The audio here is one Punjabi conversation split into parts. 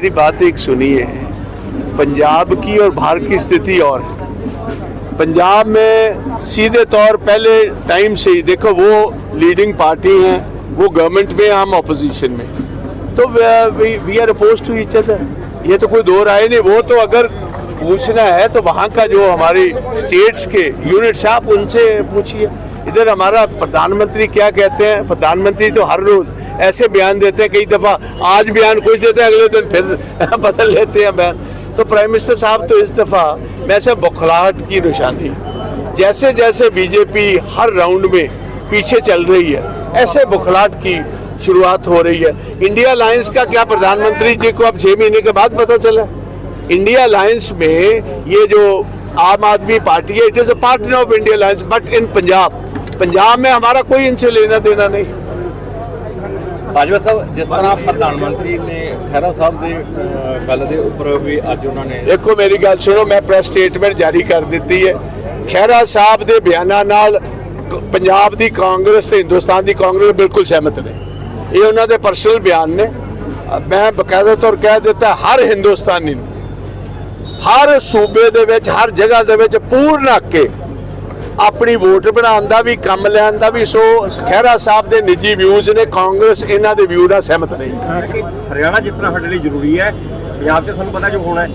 मेरी बात एक सुनिए। पंजाब की और भारत की स्थिति और। पंजाब में सीधे तौर पहले टाइम से ही देखो, वो लीडिंग पार्टी हैं, वो गवर्नमेंट में हम ऑपोजिशन में। तो we are oppose to each other ये तो कोई दो राय नहीं, वो तो अगर पूछना है तो वहाँ का जो हमारी स्टेट्स के यूनिट्स आप उनसे पूछिए। इधर हमारा प्रधानमंत्री क्या कहते हैं? प्रधानमंत्री तो हर रोज ऐसे बयान देते हैं, कई दफ़ा आज बयान कुछ देते हैं, अगले दिन फिर बदल लेते हैं बयान। तो प्राइम मिनिस्टर साहब तो इस दफ़ा वैसे बौखलाहट की निशानी जैसे जैसे बीजेपी हर राउंड में पीछे चल रही है, ऐसे बौखलाहट की शुरुआत हो रही है। इंडिया अलायंस का क्या प्रधानमंत्री जी को अब छह महीने के बाद पता चला? इंडिया अलायंस में ये जो आम आदमी पार्टी है it is a partner of India alliance but in Punjab Punjab में हमारा कोई इनसे लेना देना नहीं ਬਾਜਵਾ ਸਾਹਿਬ ਜਿਸ ਤਰ੍ਹਾਂ ਪ੍ਰਧਾਨ ਮੰਤਰੀ ਨੇ ਖਹਿਰਾ ਸਾਹਿਬ ਦੇ ਅਹ, ਗੱਲ ਦੇ ਉੱਪਰ ਵੀ ਅੱਜ ਉਹਨਾਂ ਨੇ ਦੇਖੋ ਮੇਰੀ ਗੱਲ ਸੁਣੋ ਮੈਂ ਪ੍ਰੈਸ ਸਟੇਟਮੈਂਟ ਜਾਰੀ ਕਰ ਦਿੱਤੀ ਹੈ ਖਹਿਰਾ ਸਾਹਿਬ ਦੇ ਬਿਆਨਾਂ ਨਾਲ ਕ- ਪੰਜਾਬ ਦੀ ਕਾਂਗਰਸ ਤੇ ਹਿੰਦੁਸਤਾਨ ਦੀ ਕਾਂਗਰਸ ਬਿਲਕੁਲ ਸਹਿਮਤ ਨੇ ਇਹ ਉਹਨਾਂ ਦੇ ਪਰਸਨਲ ਬਿਆਨ ਨੇ ਅ, ਮੈਂ ਬਕਾਇਦਾ ਤੌਰ ਕਹਿ ਦਿੱਤਾ ਹਰ ਹਿੰਦੁਸਤਾਨੀ ਨੂੰ ਹਰ ਸੂਬੇ ਦੇ ਵਿੱਚ ਹਰ ਜਗ੍ਹਾ ਦੇ ਵਿੱਚ ਪੂਰਨ ਹੱਕ ਕੇ ਆਪਣੀ ਵੋਟ ਬਣਾਉਣ ਦਾ ਵੀ ਕੰਮ ਲੈਣ ਦਾ ਵੀ ਸੋ ਖਹਿਰਾ ਸਾਹਿਬ ਦੇ ਨਿੱਜੀ ਵਿਊਜ਼ ਨੇ ਕਾਂਗਰਸ ਇਹਨਾਂ ਦੇ ਵਿਊ ਨਾਲ ਸਹਿਮਤ ਨਹੀਂ। ਹਰਿਆਣਾ ਜਿੱਤਣਾ ਸਾਡੇ ਲਈ ਜ਼ਰੂਰੀ ਹੈ ਪੰਜਾਬ 'ਚ ਤੁਹਾਨੂੰ ਪਤਾ ਜੋ ਹੋਣਾ ਹੈ।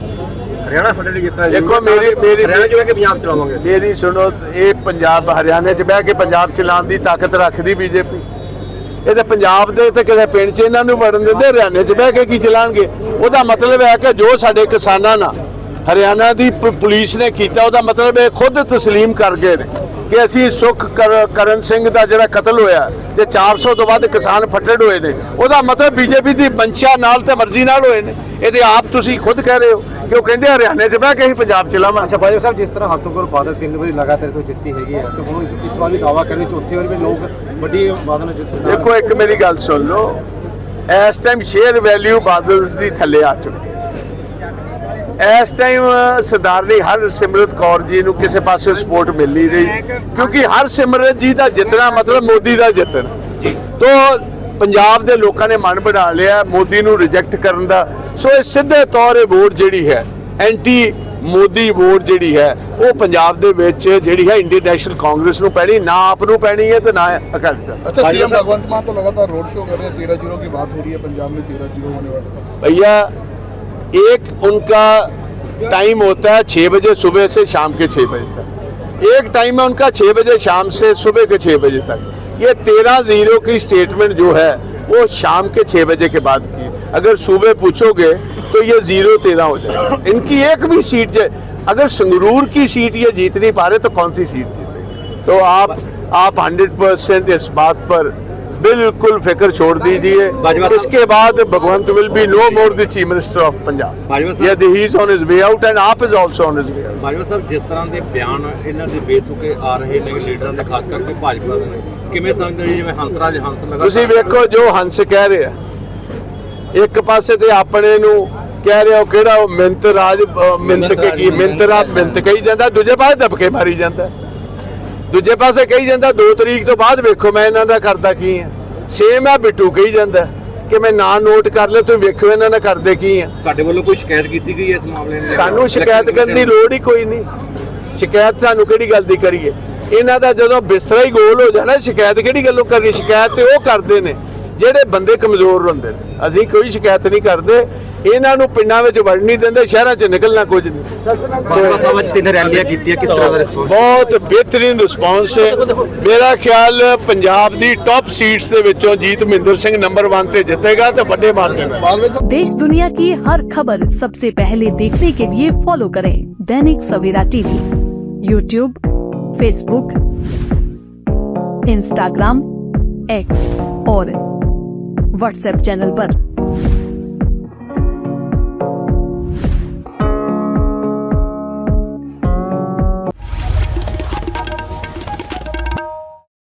ਹਰਿਆਣਾ ਸਾਡੇ ਲਈ ਜਿੱਤਣਾ ਦੇਖੋ। ਮੇਰੀ- ਮੇਰੀ- ਹਰਿਆਣਾ ਕਿ ਪੰਜਾਬ ਚਲਾਵਾਂਗੇ। ਮੇਰੀ ਸੁਣੋ ਇਹ ਪੰਜਾਬ ਹਰਿਆਣੇ 'ਚ ਬਹਿ ਕੇ ਪੰਜਾਬ ਚਲਾਉਣ ਦੀ ਤਾਕਤ ਰੱਖਦੀ ਬੀਜੇਪੀ। ਇਹ ਤਾਂ ਪੰਜਾਬ ਦੇ ਤੇ ਕਿਸੇ ਪਿੰਡ 'ਚ ਇਹਨਾਂ ਨੂੰ ਵੜਨ ਦਿੰਦੇ ਹਰਿਆਣੇ 'ਚ ਬਹਿ ਕੇ ਕੀ ਚਲਾਣਗੇ ਉਹਦਾ ਮਤਲਬ ਹੈ ਕਿ ਜੋ ਸਾਡੇ ਕਿਸਾਨਾਂ ਨਾਲ ਹਰਿਆਣਾ ਦੀ ਪੁਲਿਸ ਨੇ ਕੀਤਾ ਉਹਦਾ ਮਤਲਬ ਇਹ ਖੁਦ ਤਸਲੀਮ ਕਰ ਗਏ ਨੇ ਕਿ ਅਸੀਂ ਸੁਖ ਕਰ- ਕਰਨ ਸਿੰਘ ਦਾ ਜਿਹੜਾ ਕਤਲ ਹੋਇਆ ਤੇ 400 ਤੋਂ ਵੱਧ ਕਿਸਾਨ ਫੱਟੜ ਹੋਏ ਨੇ। ਉਹਦਾ ਮਤਲਬ ਬੀਜੇਪੀ ਦੀ ਮਨਸ਼ਾ ਨਾਲ ਤੇ ਮਰਜ਼ੀ ਨਾਲ ਹੋਏ ਨੇ। ਇਹਦੇ ਆਪ ਤੁਸੀਂ ਖੁਦ ਕਹਿ ਰਹੇ ਹੋ ਕਿ ਉਹ ਕਹਿੰਦੇ ਹਰਿਆਣੇ 'ਚ ਬਹਿ ਕੇ ਅਸੀਂ ਪੰਜਾਬ ਚਲਾਵਾਂ ਅੱਛਾ ਬਾਜਵਾ ਸਾਹਿਬ ਜਿਸ ਤਰ੍ਹਾਂ ਹਰਸਿਮਰਤ ਬਾਦਲ ਤਿੰਨ ਵਾਰੀ ਲਗਾਤਾਰ ਤੋਂ ਜਿੱਤੀ ਹੈਗੀ ਹੈ ਤੇ ਹੁਣ ਇਸ ਵਾਰ ਵੀ ਦਾਵਾ ਕਰੇ ਚੌਥੇ ਵਾਰ ਵੀ ਲੋਕ ਵੱਡੀ ਬਾਦਲ ਨਾਲ ਜਿੱਤ ਦੇਖੋ ਇੱਕ ਮੇਰੀ ਗੱਲ ਸੁਣ ਲਓ। ਇਸ ਟਾਈਮ ਸ਼ੇਅਰ ਵੈਲਿਊ ਬਾਦਲਸ ਦੀ ਥੱਲੇ ਆ ਚੁੱਕੀ। ਇਸ ਟਾਈਮ ਸਰਦਾਰ ਦੀ ਹਰ ਸਿਮਰਤ ਕੌਰ ਜੀ ਨੂੰ ਕਿਸੇ ਪਾਸੇ ਸਪੋਰਟ ਮਿਲ ਨਹੀਂ ਰਹੀ ਕਿਉਂਕਿ ਹਰ ਸਿਮਰਤ ਜੀ ਦਾ ਜਿੱਤਣਾ ਮਤਲਬ ਮੋਦੀ ਦਾ ਜਿੱਤਣ। ਤੋਂ ਪੰਜਾਬ ਦੇ ਲੋਕਾਂ ਨੇ ਮਨ ਬਣਾ ਲਿਆ ਮੋਦੀ ਨੂੰ ਰਿਜੈਕਟ ਕਰਨ ਦਾ। ਸੋ ਇਹ ਸਿੱਧੇ ਤੌਰ ਇਹ ਵੋਟ ਜਿਹੜੀ ਹੈ ਐਂਟੀ ਮੋਦੀ ਵੋਟ ਜਿਹੜੀ ਹੈ ਉਹ ਪੰਜਾਬ ਦੇ ਵਿੱਚ ਜਿਹੜੀ ਹੈ ਇੰਡੀਅਨ ਨੈਸ਼ਨਲ ਕਾਂਗਰਸ ਨੂੰ ਪੈਣੀ ਨਾ ਆਪ ਨੂੰ ਪੈਣੀ ਹੈ ਤੇ ਨਾ ਅਕਾਲੀ ਦਲ। ਅੱਛਾ ਸੀਐਮ ਭਗਵੰਤ ਮਾਨ ਤਾਂ ਲਗਾਤਾਰ ਰੋਡ ਸ਼ੋਅ ਕਰ ਰਹੇ 13 ਜ਼ੀਰੋ ਦੀ ਬਾਤ ਹੋ ਰਹੀ ਹੈ ਪੰਜਾਬ ਮੇਂ 13 ਜ਼ੀਰੋ ਹੋਣੇ ਵਾਲਾ। ਭਈਆ एक उनका टाइम होता है छः बजे सुबह से शाम के छः बजे तक। एक टाइम है उनका छः बजे शाम से सुबह के छः बजे तक। ये तेरह ज़ीरो की स्टेटमेंट जो है, वो शाम के छः बजे के बाद की। अगर सुबह पूछोगे तो ये ज़ीरो तेरह हो जाएगा। इनकी एक भी सीट अगर संगरूर की सीट ये जीत नहीं पा रहे तो कौन सी सीट जीतेगी? तो आप आप हंड्रेड परसेंट इस बात पर बिल्कुल फिक्र छोड़ दीजिए बाजवा साहब- इसके बाद Bhagwant will be no more the chief minister of Punjab Bajwa sahab- यदि he is on his way out and AAP is also on his way out Bajwa sahib ਜਿਸ ਤਰ੍ਹਾਂ ਦੇ ਬਿਆਨ ਇਹਨਾਂ ਦੇ ਬੇਤੁਕੇ ਆ ਰਹੇ ਨੇ ਲੀਡਰਾਂ ਦੇ ਖਾਸ ਕਰਕੇ ਭਾਜਪਾ ਦੇ ਨੇ ਕਿਵੇਂ ਸਮਝਦੇ ਹੋ ਜੀ ਜਿਵੇਂ ਹੰਸਰਾਜ ਹੰਸ ਲਗਾ ਤੁਸੀਂ ਵੇਖੋ ਜੋ ਹੰਸ ਕਹਿ ਰਿਹਾ ਇੱਕ ਪਾਸੇ ਤੇ ਆਪਣੇ ਨੂੰ ਕਹਿ ਰਿਹਾ ਉਹ ਕਿਹੜਾ ਉਹ ਮਿੰਤ ਰਾਜ ਅਹ ਮਿੰਤ ਕੇ ਕੀ ਮਿੰਤ ਰਾਜ ਮਿੰਤ ਕਹੀ ਜਾਂਦਾ ਦੂਜੇ ਪਾਸੇ ਦਬਕੇ ਮਾਰੀ ਜਾਂਦਾ ਦੂਜੇ ਪਾਸੇ ਕਹੀ ਜਾਂਦਾ 2 ਤਰੀਕ ਤੋਂ ਬਾਅਦ ਵੇਖੋ ਮੈਂ ਇਹਨਾਂ ਦਾ ਕਰਦਾ ਕੀ ਆ ਸੇਮ ਆ ਬਿੱਟੂ ਕਹੀ ਜਾਂਦਾ ਕਿ ਮੈਂ ਨਾਂ ਨੋਟ ਕਰ ਲਿਆ ਤੁਸੀਂ ਵੇਖੋ ਇਹਨਾਂ ਦਾ ਕਰਦੇ ਕੀ ਆ। ਤੁਹਾਡੇ ਵੱਲੋਂ ਕੋਈ ਸ਼ਿਕਾਇਤ ਕੀਤੀ ਗਈ ਹੈ ਇਸ ਮਾਮਲੇ ਨੂੰ? ਸਾਨੂੰ ਸ਼ਿਕਾਇਤ ਕਰਨ ਦੀ ਲੋੜ ਹੀ ਕੋਈ ਨਹੀਂ। ਸ਼ਿਕਾਇਤ ਸਾਨੂੰ ਕਿਹੜੀ ਗੱਲ ਦੀ ਕਰੀਏ? ਇਹਨਾਂ ਦਾ ਜਦੋਂ ਬਿਸਤਰਾ ਹੀ ਗੋਲ ਹੋ ਜਾਣਾ ਸ਼ਿਕਾਇਤ ਕਿਹੜੀ ਗੱਲੋਂ ਕਰਨੀ? ਸ਼ਿਕਾਇਤ ਤੇ ਉਹ ਕਰਦੇ ਨੇ ਜਿਹੜੇ ਬੰਦੇ ਕਮਜ਼ੋਰ ਹੁੰਦੇ ਨੇ। ਅਸੀਂ ਕੋਈ ਸ਼ਿਕਾਇਤ ਨਹੀਂ ਕਰਦੇ। ਇਹਨਾਂ ਨੂੰ ਪਿੰਡਾਂ ਵਿੱਚ ਵੜ ਨਹੀਂ ਦਿੰਦੇ ਸ਼ਹਿਰਾਂ 'ਚ ਨਿਕਲਣਾ ਕੁਝ ਨਹੀਂ ਬਾਜਵਾ ਸਾਹਿਬ ਅੱਜ ਤਿੰਨ ਰੈਲੀਆਂ ਕੀਤੀਆਂ ਕਿਸ ਤਰ੍ਹਾਂ ਦਾ ਰਿਸਪੌਂਸ ਬਹੁਤ ਬਿਹਤਰੀਨ ਰਿਸਪੌਂਸ ਹੈ ਮੇਰਾ ਖਿਆਲ ਪੰਜਾਬ ਦੀ ਟੌਪ ਸੀਟਸ ਦੇ ਵਿੱਚੋਂ ਜੀਤ ਮਹਿੰਦਰ ਸਿੰਘ ਨੰਬਰ 1 ਤੇ ਜਿੱਤੇਗਾ ਤੇ ਵੱਡੇ ਮਾਰਜਨ ਨਾਲ देश दुनिया की हर खबर सबसे पहले देखने के लिए फॉलो करें Dainik Savera TV YouTube Facebook Instagram X और व्हाट्सएप चैनल पर।